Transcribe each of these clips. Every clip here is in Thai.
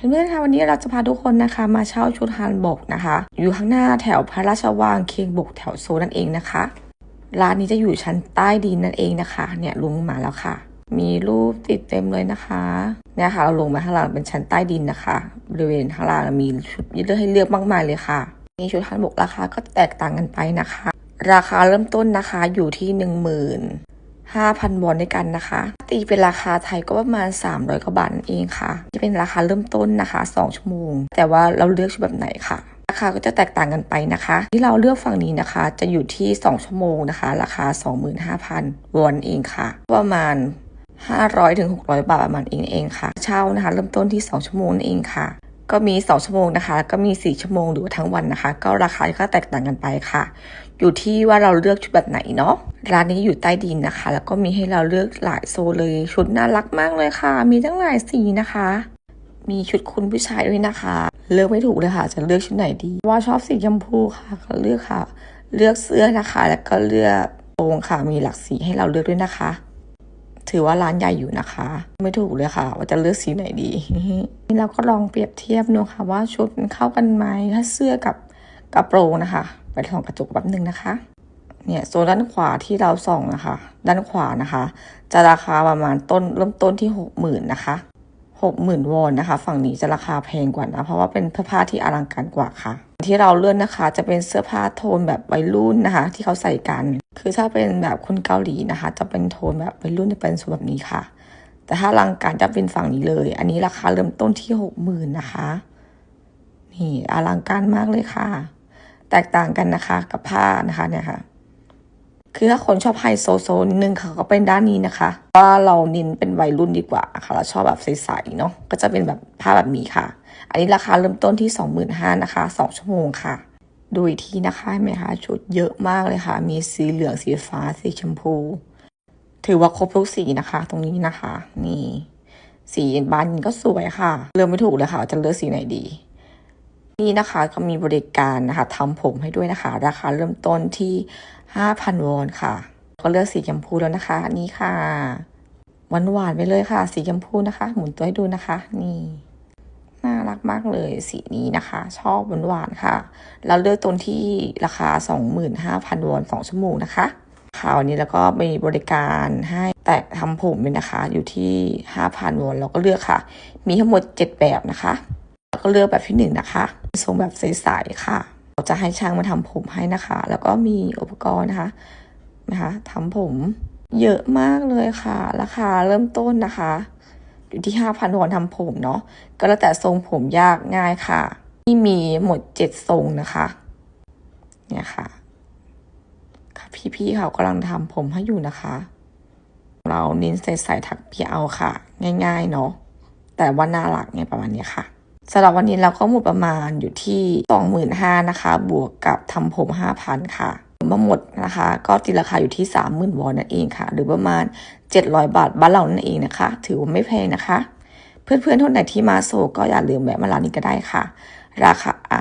เพื่อนๆคะวันนี้เราจะพาทุกคนนะคะมาเช่าชุดฮันบกนะคะ อยู่ข้างหน้าแถวพระราชวังเคียงบกแถวโซนนั่นเองนะคะ ร้านนี้จะอยู่ชั้นใต้ดินนั่นเองนะคะ เนี่ยลุงมาแล้วค่ะ มีรูปติดเต็มเลยนะคะเนี่ยค่ะเราลงมาข้างล่างเป็นชั้นใต้ดินนะคะบริเวณข้างล่างมีชุดเลือกให้เลือกมากมายเลยค่ะมีชุดฮันบกราคาก็แตกต่างกันไปนะคะ ราคาเริ่มต้นนะคะอยู่ที่หนึ่งหมื่น 5,000วอนด้วยกันนะคะ ตีเป็นราคาไทยก็ประมาณ 300กว่าบาทนั่นเองค่ะจะเป็นราคาเริ่มต้นนะคะ 2 ชั่วโมง แต่ว่าเราเลือกชุดแบบไหนค่ะราคาก็จะแตกต่างกันไปนะคะ ที่เราเลือกฝั่งนี้นะคะ จะอยู่ที่ 2 ชั่วโมงนะคะ ราคา 25,000วอนเองค่ะ ประมาณ500ถึง600 บาทประมาณเองเองค่ะ เช่านะคะ เริ่มต้นที่ 2 ชั่วโมงเองค่ะ ก็มี 2 ชั่วโมงนะคะแล้วก็มี 4 ชั่วโมงหรือว่าทั้งวันนะคะ ก็ราคาก็แตกต่างกันไปค่ะ อยู่ที่ว่าเราเลือกชุดแบบไหนเนาะร้านนี้อยู่ใต้ดินนะคะ แล้วก็มีให้เราเลือกหลายโซเลยชุดน่ารักมากเลยค่ะ มีตั้งหลายสีนะคะ มีชุดคุณผู้ชายด้วยนะคะ เลือกไม่ถูกเลยค่ะ จะเลือกชุดไหนดี ว่าชอบสีชมพูค่ะก็เลือกค่ะ เลือกเสื้อนะคะ แล้วก็เลือกโปรงค่ะมีหลากสีให้เราเลือกด้วยนะคะ ถือว่าร้านใหญ่อยู่นะคะ ไม่ถูกเลยค่ะ ว่าจะเลือกสีไหนดี นี่เราก็ลองเปรียบเทียบดูค่ะว่าชุดมันเข้ากันไหมถ้าเสื้อกับกระโปรงนะคะ ไปส่องกระจกแป๊บนึงนะคะ เนี่ยโซนด้านขวาที่เราส่องนะคะ ด้านขวานะคะ จะราคาประมาณต้นเริ่มต้นที่หกหมื่นนะคะหกหมื่นวอนนะคะ ฝั่งนี้จะราคาแพงกว่านะ เพราะว่าเป็นเสื้อผ้าที่อลังการกว่าค่ะ ที่เราเลื่อนนะคะ จะเป็นเสื้อผ้าโทนแบบวัยรุ่นนะคะ ที่เขาใส่กัน คือถ้าเป็นแบบคนเกาหลีนะคะ จะเป็นโทนแบบวัยรุ่นจะเป็นโซนแบบนี้ค่ะ แต่ถ้าลังการจะเป็นฝั่งนี้เลย อันนี้ราคาเริ่มต้นที่หกหมื่นนะคะ นี่อลังการมากเลยค่ะ แตกต่างกันนะคะกับผ้านะคะเนี่ยค่ะ คือถ้าคนชอบไฮโซโซนิดนึงค่ะก็เป็นด้านนี้นะคะ ว่าเราเน้นเป็นวัยรุ่นดีกว่าค่ะ เราชอบแบบใสๆเนาะก็จะเป็นแบบผ้าแบบนี้ค่ะ อันนี้ราคาเริ่มต้นที่ 25,000นะคะ 2 ชั่วโมงค่ะ ดูอีกทีนะคะเห็นไหมคะชุดเยอะมากเลยค่ะ มีสีเหลืองสีฟ้าสีชมพู ถือว่าครบทุกสีนะคะ ตรงนี้นะคะ นี่ สีบานก็สวยค่ะเลือกไม่ถูกเลยค่ะจะเลือกสีไหนดี นี่นะคะก็มีบริการนะคะทำผมให้ด้วยนะคะ ราคาเริ่มต้นที่ 5,000 วอนค่ะ ก็เลือกสีชมพูแล้วนะคะนี่ค่ะหวานหวานไปเลยค่ะ สีชมพูนะคะ หมุนตัวให้ดูนะคะ นี่ น่ารักมากเลยสีนี้นะคะ ชอบหวานหวานค่ะแล้วเลือกตรงที่ราคา 25,000 วอน 2 ชั่วโมงนะคะค่ะวันนี้แล้วก็มีบริการให้แต่ทำผมด้วยนะคะ อยู่ที่ 5,000 วอนเราก็เลือกค่ะ มีทั้งหมด 7 แบบนะคะ ก็เลือกแบบที่หนึ่งนะคะ ทรงแบบใสๆค่ะเราจะให้ช่างมาทำผมให้นะคะ แล้วก็มีอุปกรณ์นะคะนะคะทำผมเยอะมากเลยค่ะ ราคาเริ่มต้นนะคะ อยู่ที่ห้าพันวอนทำผมเนาะก็แล้วแต่ทรงผมยากง่ายค่ะ ที่มีหมดเจ็ดทรงนะคะ เนี่ยค่ะค่ะ พี่ๆเขากำลังทำผมให้อยู่นะคะ เราเน้นใส่ๆถักเปียเอาค่ะ ง่ายๆเนาะแต่ว่าน่ารักไงประมาณนี้ค่ะ สำหรับวันนี้เราก็หมดประมาณอยู่ที่สองหมื่นห้านะคะ บวกกับทำผมห้าพันค่ะมาหมดนะคะ ก็ตีราคาอยู่ที่สามหมื่นวอนนั่นเองค่ะ หรือประมาณเจ็ดร้อยบาทบ้านเรานั่นเองนะคะ ถือว่าไม่แพงนะคะ เพื่อนๆท่านไหนที่มาโซก็อย่าลืมแวะมาร้านนี้ก็ได้ค่ะ ราคาอะ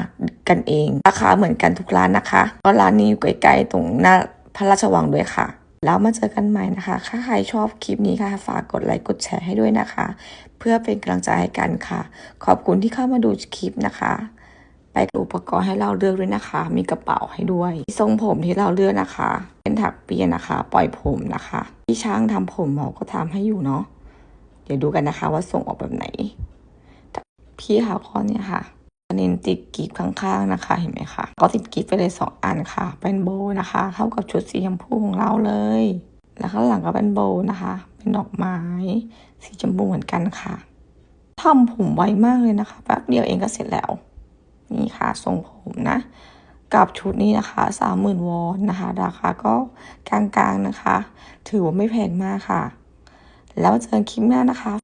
กันเอง ราคาเหมือนกันทุกร้านนะคะก็ร้านนี้อยู่ใกล้ๆตรงหน้าพระราชวังด้วยค่ะ แล้วมาเจอกันใหม่นะคะ ถ้าใครชอบคลิปนี้ค่ะ ฝากกดไลค์กดแชร์ให้ด้วยนะคะ เพื่อเป็นกำลังใจให้กันค่ะ ขอบคุณที่เข้ามาดูคลิปนะคะ ไปอุปกรณ์ให้เราเลือกด้วยนะคะ มีกระเป๋าให้ด้วย ทรงผมที่เราเลือกนะคะ เป็นถักเปียนะคะ ปล่อยผมนะคะ ที่ช่างทำผมหมอก็ทำให้อยู่เนาะ เดี๋ยวดูกันนะคะว่าส่งออกแบบไหน พี่เขาก็เนี่ยค่ะ เน้นติดกีบข้างๆนะคะเห็นไหมคะก็ติดกีบไปเลยสองอันค่ะ เป็นโบนะคะเข้ากับชุดสีชมพูของเราเลย แล้วข้างหลังก็เป็นโบนะคะ เป็นดอกไม้ สีชมพูเหมือนกันค่ะทำผมไวมากเลยนะคะแป๊บเดียวเองก็เสร็จแล้ว นี่ค่ะทรงผมนะ กับชุดนี้นะคะสามหมื่นวอนนะคะ ราคาก็กลางๆนะคะ ถือว่าไม่แพงมากค่ะ แล้วเจอกันคลิปหน้านะคะ